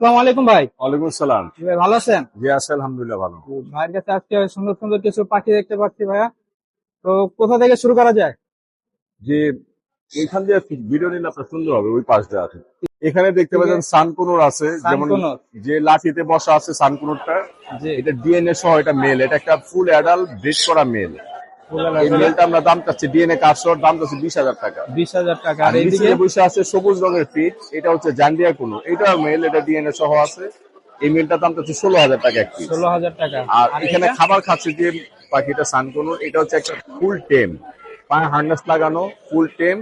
আসসালামু আলাইকুম ভাই। ওয়ালাইকুম ভাই ভালো আছেন? জি আছে আলহামদুলিল্লাহ ভালো। ভাইয়ের কাছে আজকে সুন্দর সুন্দর কিছু পাখি দেখতে পাচ্ছি ভাইয়া। তো কোথা থেকে শুরু করা যায়? যে এখান দিয়ে ভিডিও নিলে আপনার সুন্দর হবে ওই পাশটা আছে। এখানে দেখতে পাচ্ছেন সানকুনুর আছে যেমন যে লাঠিতে বসা আছে সানকুনুরটা জি। এটা ডিএনএ সহ এটা মেল এটা একটা ফুল অ্যাডাল্ট ব্রিড করা মেল এই মেলটা আমরা দাম চাচ্ছি ডিএনএ কার্ডসর দাম চাচ্ছি বিশ হাজার টাকা। বিশ হাজার টাকা। আর আর এইদিকে? বসে আছে সবুজ রঙের ফিট এটা হচ্ছে জান্ডিয়া কুনু। এটা মেল এটা ডিএনএ সহ আছে। এই মেলটার দাম চাচ্ছি ষোলো হাজার টাকা এক ষোলো হাজার টাকা। আর আর এখানে এটা? খাবার খাচ্ছে যে পাখিটা এটা হচ্ছে একটা ফুল টেম। পায়ে হার্নেস লাগানো ফুল টেম।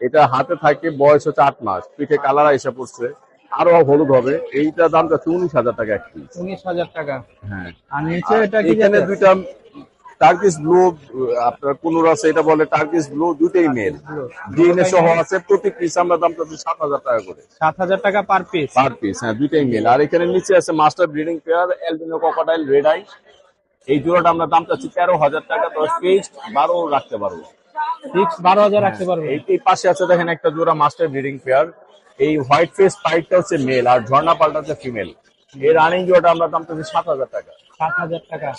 এটা হাতে থাকে বয়স হচ্ছে আট মাস। পিঠে কালার এসে পড়ছে। আরও হলুদ হবে। এইটা দাম যাচ্ছে উনিশ হাজার টাকা একটি উনিশ হাজার টাকা। হ্যাঁ। আর নিচে এটা এখানে দুইটা টার্কিস ব্লু আপনার কুনুর আছে এটা বলে টার্কিস ব্লু দুইটাই মেল ডিএনএ সহ আছে প্রতি পিস আমরা দাম চাচ্ছি সাত হাজার টাকা করে। সাত হাজার টাকা পার পিস পার পিস হ্যাঁ দুইটাই মেল আর এখানে নিচে আছে master breeding pair albino cockatiel red eye এই জোড়াটা আমরা দাম চাচ্ছি তেরো হাজার টাকা দশ পিস বারো রাখতে পারব। ফিক্স বারো হাজার রাখতে পারবে। এই এই পাশে আছে দেখেন একটা জোড়া মাস্টার ব্রিডিং পেয়ার এই হোয়াইট ফেস পাইটটা হচ্ছে মেল আর ঝর্ণা পাল্টা হচ্ছে ফিমেল এই রানিং জোড়াটা আমরা দাম চাচ্ছি সাত হাজার টাকা। সাত হাজার টাকা।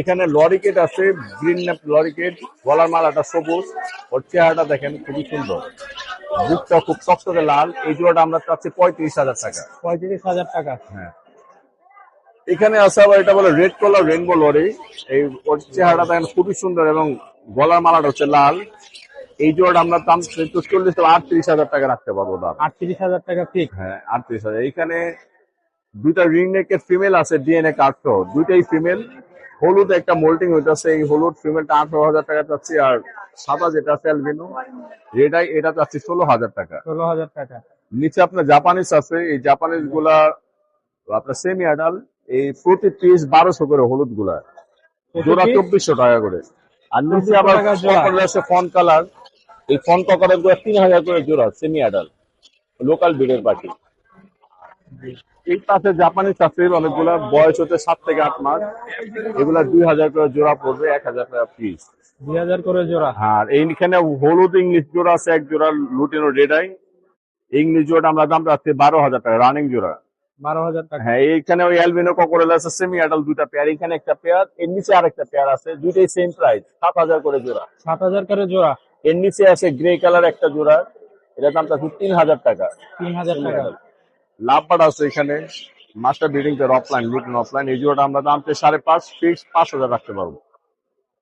এখানে লরিকেট আছে গ্রিন লরিকেট গলার মালাটা সবুজ ওর চেহারাটা দেখেন খুবই সুন্দর। বুকটা খুব টকটকে লাল এই জোড়াটা আমরা চাচ্ছি পঁয়ত্রিশ হাজার টাকা। পঁয়ত্রিশ হাজার টাকা। হ্যাঁ। এখানে আছে আবার এটা বলে রেড কালার রেনবো লরি এই ওর চেহারাটা দেখেন খুবই সুন্দর এবং গলার মালাটা হচ্ছে লাল। এই জোড়াটা আমরা দাম চল্লিশ আটত্রিশ হাজার টাকা রাখতে পারব দাম। আটত্রিশ হাজার টাকা ফিক্স হ্যাঁ আটত্রিশ হাজার। এখানে দুইটা রিং নেকের ফিমেল আছে ডিএনএ কার্ড সহ দুইটাই ফিমেল হলুদ একটা মোল্টিং হইতেছে এই হলুদ ফিমেলটা আঠারো হাজার টাকা চাচ্ছি আর সাদা যেটা আছে অ্যালবিনো রেডাই এটা চাচ্ছি ষোলো হাজার টাকা। ষোলো হাজার টাকা। নিচে আপনার জাপানিজ আছে এই জাপানিজগুলা আপনার সেমি আডাল এই প্রতি পিস বারোশো করে হলুদগুলা। জোড়া? চব্বিশশো টাকা করে। আর নিচে আবার আছে ফন কালার এই ফন ককরেলগুলো তিন হাজার করে জোড়া সেমি আডাল লোকাল ব্রিডের পাখি এই পাশে জাপানিজ আছে অনেকগুলা বয়স হচ্ছে সাত থেকে আট মাস। এগুলা দুই হাজার করে জোড়া পড়বে এক হাজার টাকা পিস দুই হাজার করে জোড়া। আর এইখানে হলুদ ইংলিশ জোড়া আছে এক জোড়া লুটিনো রেড আই ইংলিশ জোড়া আমরা দাম রাখছি বারো হাজার টাকা রানিং জোড়া। বারো হাজার টাকা। হ্যাঁ এইখানে ওই অ্যালবিনো ককরেল আছে সেমি অ্যাডাল দুইটা পেয়ার এখানে একটা পেয়ার এর নিচে আরেকটা পেয়ার আছে দুইটাই সেম প্রাইস সাত হাজার করে জোড়া। সাত হাজার করে জোড়া। এর নিচে আছে গ্রে কালার একটা জোড়া এটা দামটা তিন হাজার টাকা। তিন হাজার টাকা। লাভবাট আছে এখানে। Master breeding pair opaline lutino opaline এই জোড়াটা আমরা দাম চেয়ে সাড়ে পাঁচ ফিক্স পাঁচ হাজার রাখতে পারব।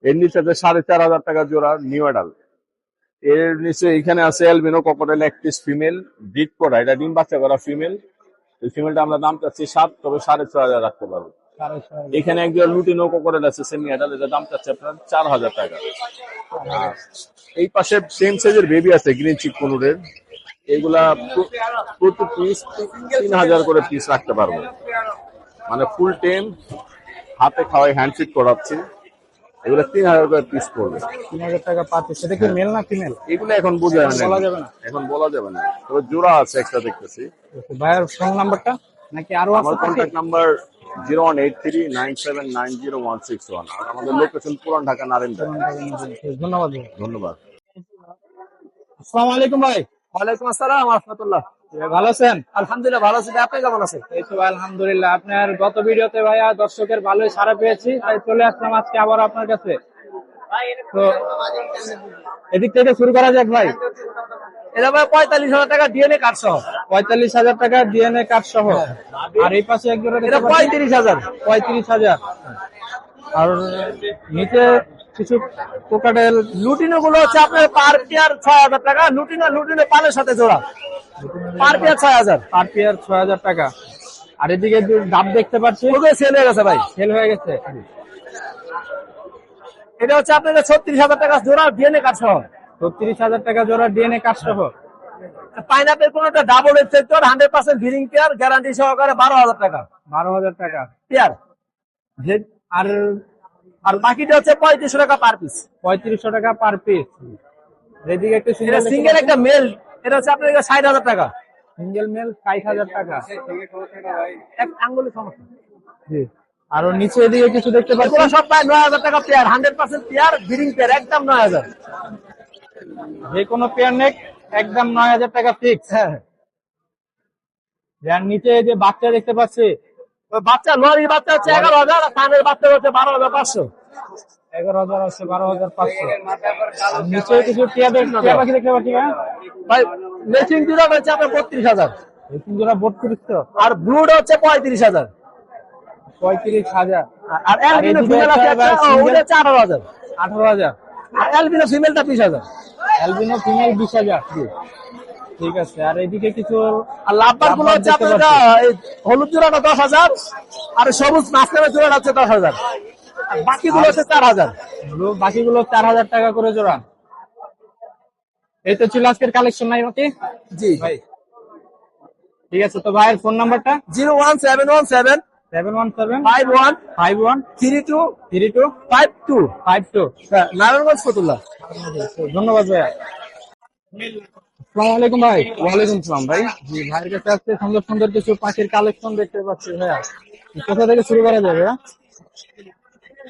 এর নিচে আছে সাড়ে চার হাজার টাকা জোড়া নিউ অ্যাডাল এর নিচে এখানে আছে অ্যালবিনো ককরেল এক পিস ফিমেল ডিট করা এটা ডিম বাচ্চা করা ফিমেল এই ফিমেলটা আমরা দাম চাচ্ছি সাত তবে সাড়ে ছয় হাজার রাখতে পারব। এখানে একজন লুটিনো ককরেল আছে সেমি অ্যাডাল এটা দাম চাচ্ছে আপনার চার হাজার টাকা। এই পাশে সেম সাইজের বেবি আছে গ্রিন চিক পনুরের এগুলা প্র- প্রতি পিস তিন হাজার করে পিস রাখতে পারব। মানে ফুল টেম হাতে খাওয়াই হ্যান্ডফিট করাচ্ছি। এগুলো তিন হাজার করে পিস পড়বে। তিন হাজার টাকা পিস সেটা কি মেল না ফিমেল এগুলো এখন বোঝা যাবে না। বলা যাবে না। এখন বলা যাবে না। তবে জোড়া আছে একটা দেখতেছি। ভাইয়ের ফোন নাম্বারটা নাকি আরও আমার contact number zero one eight three nine seven nine zero one six one আর আমাদের লোকেশন পুরান ঢাকা নারেন্দা ধন্যবাদ ধন্যবাদ। আসসালামু আলাইকুম ভাই। ওয়ালাইকুম আসসালাম রহমতুল্লাহ। ভালো আছেন? আলহামদুলিল্লাহ ভালো আছি আপনি কেমন আছেন? এই তো আলহামদুলিল্লাহ। আপনার গত ভিডিওতে ভাইয়া দর্শকের ভালোই সারা পেয়েছি তাই চলে আসলাম আজকে আবার আপনার কাছে। তো এদিক থেকে শুরু করা যাক ভাই। এটা ভাই পঁয়তাল্লিশ হাজার টাকা ডিএনএ কার্ড সহ। পঁয়তাল্লিশ হাজার টাকা ডিএনএ কার্ড সহ। আর এই পাশে এক জোড়া এটা দেখতে পাচ্ছি পঁয়ত্রিশ হাজার। পঁয়ত্রিশ হাজার। আর নিচে কিছু কোকাডেল লুটিনো গুলো হচ্ছে আপনার পার পেয়ার ছয় হাজার টাকা। লুটিনো লুটিনো পালের সাথে জোড়া। পার পেয়ার ছয় হাজার। পার পেয়ার ছয় হাজার টাকা। আর এদিকে ডাব দেখতে পাচ্ছি সেল হয়ে গেছে ভাই। সেল হয়ে গেছে। এটা হচ্ছে আপনার ছত্রিশ হাজার টাকা জোড়া ডিএনএ কার্ড সহ। ছত্রিশ হাজার টাকা জোড়া ডিএনএ কার্ড সহ। পাইনাপেল কোন একটা ডাবল এফেক্টর হান্ড্রেড পার্সেন্ট ভিরিং পেয়ার গ্যারান্টি সহকারে বারো হাজার টাকা। বারো হাজার টাকা। পেয়ার আর আর বাকিটা হচ্ছে পঁয়ত্রিশশো টাকা পার পিস পঁয়ত্রিশশো টাকা পার পিস এদিকে একটু সিঙ্গেল একটা মেল এটা হচ্ছে আপনার ষাট হাজার টাকা। সিঙ্গেল মেল ষাট হাজার টাকা। এক আঙ্গুলের সমস্যা। জি। আর নিচে এদিকে কিছু দেখতে পাচ্ছি সব প্রায় নয় হাজার টাকা pair hundred percent pair breeding pair একদম নয় হাজার। যে কোনো পেয়ার নেক একদম নয় হাজার টাকা ফিক্স হ্যাঁ। যার নিচে যে বাচ্চা দেখতে পাচ্ছি বাচ্চা লরির বাচ্চা হচ্ছে এগারো হাজার আর বাচ্চা হচ্ছে বারো হাজার পাঁচশো। এগারো হাজার আছে বারো হাজার পাঁচশো নিচে কিছু টিয়া পাখি দেখতে পাচ্ছি ভাই মেশিন জোড়া হচ্ছে আপনার বত্রিশ হাজার। তিন জোড়া বত্রিশশো। আর ব্লুটা হচ্ছে পঁয়ত্রিশ হাজার। পঁয়ত্রিশ হাজার। আর এদিকে ফিমেল আছে একটা একটা, single- ওটা হচ্ছে আঠারো হাজার। আঠারো হাজার। আর অ্যালবিনো ফিমেলটা বিশ হাজার। অ্যালবিনো ফিমেল বিশ হাজার। ঠিক আছে আর এদিকে কিছু আর লাভবারগুলো হচ্ছে আপনার হলুদ জোড়াটা দশ হাজার আর সবুজ মাঝখানে জোড়াটা হচ্ছে দশ হাজার। বাকিগুলো হচ্ছে চার হাজার। বাকিগুলো চার হাজার টাকা করে জোড়া। এই তো ছিল আজকের কালেকশন নাই নাকি জি। ভাই। ঠিক আছে তো ভাইয়ের ফোন নাম্বারটা zero one seven one seven seven one seven five one five one three two three two five two five two. Narayanganj Fatullah ধন্যবাদ ভাইয়া। আলাইকুম ভাই। ওয়ালাইকুম সালাম ভাই। জি ভাইয়ের কাছে আজকে সুন্দর সুন্দর কিছু পাখির কালেকশন দেখতে পাচ্ছি ভাইয়া। কোথা থেকে শুরু করা যাবে?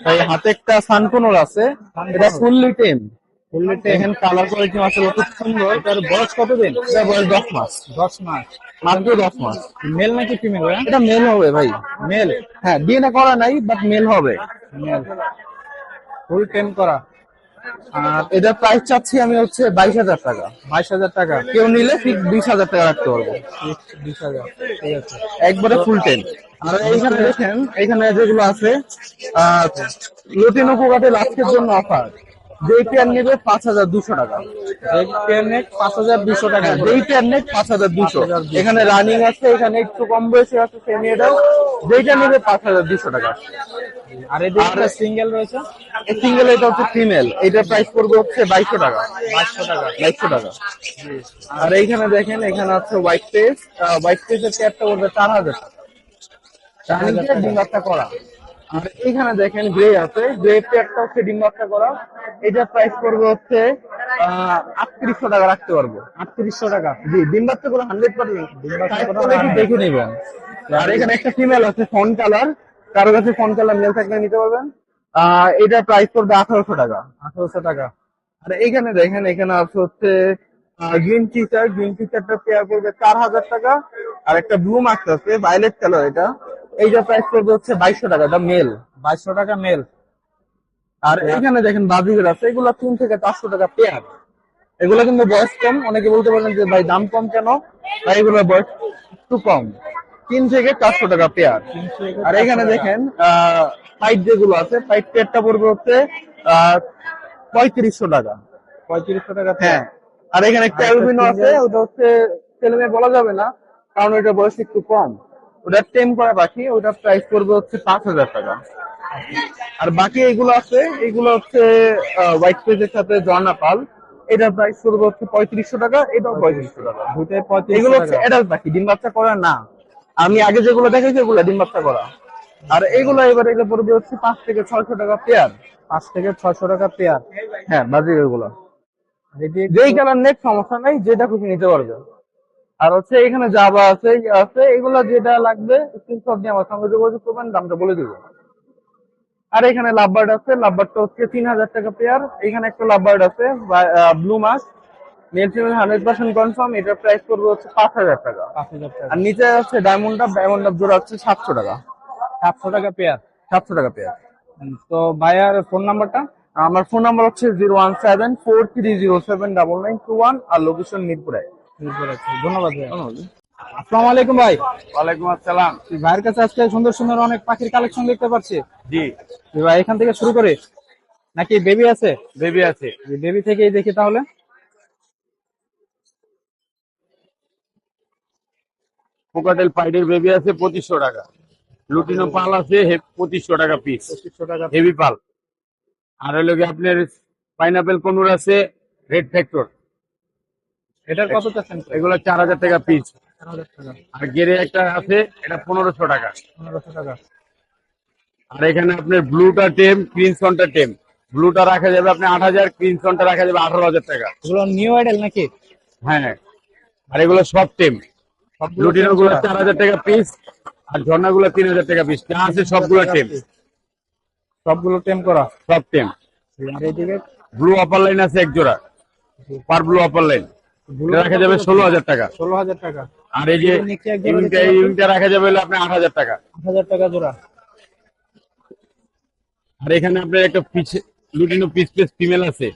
ভাই হাতে একটা সানকোনর আছে। এটা ফুললি টেম ফুললি এখানে কালার কোয়ালিটি আসলে খুব সুন্দর। এটার বয়স কতদিন? এটা বয়স দশ মাস। দশ মাস। মাত্র দশ মাস। মেল নাকি ফিমেল ভাইয়া? এটা মেল হবে ভাই। মেল? হ্যাঁ ডিএনএ করা নাই বাট মেল হবে। মেল। ফুল টেম করা। আর এটার প্রাইস চাচ্ছি আমি হচ্ছে বাইশ হাজার টাকা। বাইশ হাজার টাকা। কেউ নিলে ঠিক বিশ হাজার টাকা রাখতে পারব। বিশ হাজার। ঠিক আছে। একবারে ফুল টেন আর এইখানে দেখেন এখানে যেগুলো আছে লটিনো পোকাটেল আজকের জন্য অফার যেই পেয়ার নেবে পাঁচ হাজার দুশো টাকা। নেট পাঁচ হাজার দুশো টাকা। হ্যাঁ, যেই পেয়ার নেট পাঁচ হাজার দুশো। এখানে রানিং আছে এখানে একটু কম বয়সে আছে সেমি এটাও যেইটা নেবে পাঁচ হাজার দুশো টাকা। আর এদিকে সিঙ্গেল রয়েছে। এই সিঙ্গেল এটা হচ্ছে ফিমেল এটার প্রাইস পড়বে হচ্ছে বাইশশো টাকা। বাইশশো টাকা। বাইশশো টাকা আর এইখানে দেখেন এখানে আছে হোয়াইট পেস হোয়াইট পেসের ক্যাপটা পড়বে চার হাজার টাকা। রানিংটা ডিম বাচ্চা করা। আর এইখানে দেখেন গ্রে আছে। গ্রে পেয়ারটা হচ্ছে ডিম বাচ্চা করা। এটার প্রাইস পড়বে হচ্ছে আটত্রিশশো টাকা রাখতে পারব। আটত্রিশশো টাকা। জি ডিম বাচ্চা করে হান্ড্রেড পার্সেন্ট দেখে নেবেন। আর এখানে একটা ফিমেল আছে ফোন কালার কারও কাছে ফোন কালার মেল থাকলে নিতে পারবেন। এটার প্রাইস পড়বে আঠারোশো টাকা। আঠারোশো টাকা। আর এখানে দেখেন এখানে আছে হচ্ছে গ্রিন টিচার গ্রিন টিচারটা পেয়ার করবে চার হাজার টাকা। আর একটা ব্লু মার্কস আছে ভায়োলেট কালার এটা। এইটা প্রাইস করবে হচ্ছে বাইশশো টাকা এটা মেল বাইশশো টাকা মেল আর এখানে দেখেন বাজিগর আছে এগুলো তিন থেকে চারশো টাকা পেয়ার এগুলো কিন্তু বয়স কম অনেকে বলতে পারেন যে ভাই দাম কম কেন? ভাই এগুলো বয়স একটু কম। তিন থেকে চারশো টাকা পেয়ার। আর এখানে দেখেন ফাইট যেগুলো আছে ফাইট পেয়ারটা পড়বে হচ্ছে পঁয়ত্রিশশো টাকা। পঁয়ত্রিশশো টাকা হ্যাঁ আর এখানে একটা অ্যালবিনো আছে ওটা হচ্ছে ছেলে মেয়ে বলা যাবে না কারণ ওটা বয়স একটু কম। ওটা টেম করা পাখি ওটা প্রাইস পড়বে হচ্ছে পাঁচ হাজার টাকা। আর বাকি এগুলো আছে এগুলো হচ্ছে হোয়াইট পেজের সাথে জর্না পাল। এটার প্রাইস পড়বে হচ্ছে পঁয়ত্রিশশো টাকা এটাও পঁয়ত্রিশশো টাকা। দুটোই পঁয়ত্রিশ এগুলো হচ্ছে অ্যাডাল্ট পাখি ডিম বাচ্চা করা না। আমি আগে যেগুলো দেখেছি এগুলো ডিম বাচ্চা করা। আর এগুলো এবার এগুলো পড়বে হচ্ছে পাঁচ থেকে ছয়শো টাকা পেয়ার। পাঁচ থেকে ছয়শো টাকা পেয়ার। হ্যাঁ বাজিক এগুলো। যেই কালার নেট সমস্যা নাই যেটা খুশি নিতে পারবে। আর হচ্ছে এখানে জাবা আছে ইয়ে আছে এগুলো যেটা লাগবে স্ক্রিনশট দিয়ে আমার সঙ্গে যোগাযোগ করবেন দামটা বলে দিব। আর এখানে লাভবার্ড আছে লাভবার্ডটা হচ্ছে তিন হাজার টাকা পেয়ার। এখানে একটা লাভবার্ড আছে blue mask male hundred percent confirm এটার প্রাইস করবে হচ্ছে পাঁচ হাজার টাকা। আর নিচে হচ্ছে ডায়মন্ড ডাব ডায়মন্ড ডাব জোড়া হচ্ছে সাতশো টাকা। সাতশো টাকা পেয়ার সাতশো টাকা পেয়ার তো ভাইয়ার ফোন নাম্বারটা আমার ফোন নাম্বার হচ্ছে zero one seven four three zero seven double nine two one আর লোকেশন ধন্যবাদ ভাইয়া। আসসালামু আলাইকুম ভাই। ওয়ালাইকুম আসসালাম। এই ভাইয়ের কাছে আজকে সুন্দর সুন্দর অনেক পাখির কালেকশন দেখতে পাচ্ছি। জি। ভাই এখান থেকে শুরু করে। নাকি বেবি আছে? বেবি আছে। বেবি থেকেই দেখি তাহলে। পোকাটেল পাইডের বেবি আছে পঁচিশশো টাকা। লুটিনো পাল আছে পঁচিশশো টাকা পিস পঁচিশশো টাকা হেভি পাল আর হলো গিয়ে আপনার পাইনাপেল কনুর আছে রেড ফ্যাক্টর এটার কত চাচ্ছেন? এগুলো চার হাজার টাকা পিস আর গেরে একটা আছে এটা পনেরোশো টাকা। পনেরোশো টাকা। আর এখানে আপনার ব্লুটা টেম ক্রিনসনটা টেম। ব্লুটা রাখা যাবে আপনি আট হাজার ক্রিনসনটা রাখা যাবে আঠারো হাজার টাকা। এগুলো নিউ আইডেল নাকি? হ্যাঁ। আর এগুলো সব টেম। লুটিনো গুলো? চার হাজার টাকা পিস আর ঝর্ণা গুলো তিন হাজার টাকা পিস যা আছে সবগুলো টেম সবগুলো টেম করা? সব টেম আর এইদিকে? ব্লু আপার লাইন আছে এক জোড়া। পার ব্লু আপার লাইন রাখা যাবে ষোলো হাজার টাকা। ষোলো হাজার টাকা। আর এই যে ইউনিটটা রাখা যাবে হলো আপনার আট হাজার টাকা। আট হাজার টাকা জোড়া। আর এখানে আপনার একটা piece lutino piece piece female আছে।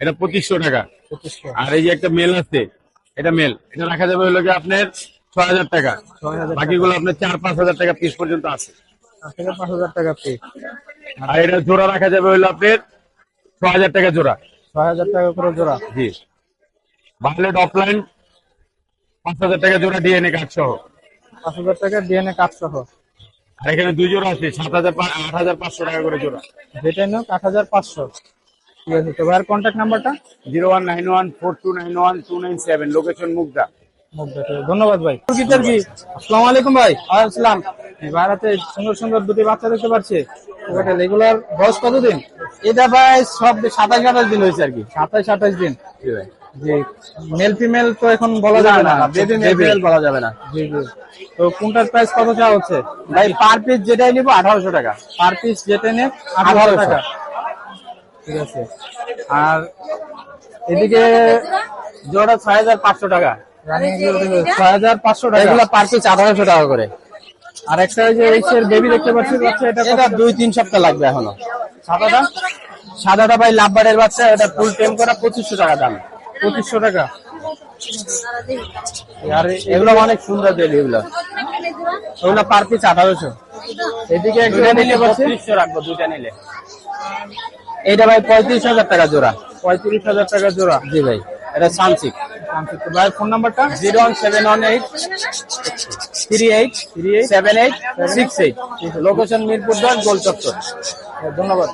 এটা পঁচিশশো টাকা। আর এই যে একটা মেল আছে এটা মেল এটা রাখা যাবে হলো কি আপনার ছয় হাজার টাকা। ছয় বাকিগুলো আপনার চার পাঁচ হাজার টাকা পিস পর্যন্ত আছে। পাঁচ হাজার টাকা পে আর এটা জোড়া রাখা যাবে হলো আপনার ছ হাজার টাকা জোড়া। ছয় হাজার টাকা করে জোড়া। জি। বাংলাদেশ অফলাইন পাঁচ হাজার টাকা জোড়া ডিএনএ কার্ড সহ। পাঁচ হাজার টাকা ডিএনএ কার্ড সহ। আর এখানে দুই জোড়া আছে সাত হাজার আট হাজার পাঁচশো টাকা করে জোড়া। যেটা নিও আট হাজার পাঁচশো। ঠিক আছে তো ভাইয়ের কন্ট্যাক্ট নাম্বারটা zero one nine one four two nine one two nine seven location Mugda. ধন্যবাদ ভাই। তুর্কিদের কি? আসসালামু আলাইকুম ভাই। আসসালাম এই ভাইরাতে সুন্দর সুন্দর দুটি বাচ্চা দেখতে পাচ্ছি। রেগুলার বয়স কতদিন? এটা ভাই সব সাতাশ আঠাশ দিন হয়েছে আর কি। সাতাইশ আঠাইশ দিন। জি মেল ফিমেল তো এখন বলা যাবে না। বেবি মেল বলা যাবে না। জি জি। তো কোনটার প্রাইস কত চাওয়া হচ্ছে? ভাই পার পিস যেটাই নিবো আঠারোশো টাকা। পার পিস যেতে নে আঠারো টাকা। ঠিক আছে। আর এদিকে জোড়া ছয় হাজার পাঁচশো টাকা। ছয় হাজার পাঁচশো টাকা। এগুলো পার পিস টাকা করে। আর একটা ওই যে এইসের বেবি দেখতে বাচ্চা এটা এটা সপ্তাহ লাগবে এখনও। সাদাটা? সাদাটা ভাই লাভবারের বাচ্চা এটা ফুল টেম করা টাকা দাম। টাকা। আর এগুলো অনেক সুন্দর দেল এগুলো। পার পিস এদিকে একটা নিলে রাখব এইটা ভাই পঁয়ত্রিশ হাজার টাকা জোড়া। পঁয়ত্রিশ হাজার টাকা জোড়া। জি ভাই এটা সানসিক তো ভাইয়ের ফোন নাম্বারটা? Zero one seven one eight three eight three eight seven eight six eight. Location Mirpur দশ গোল চত্বর ধন্যবাদ।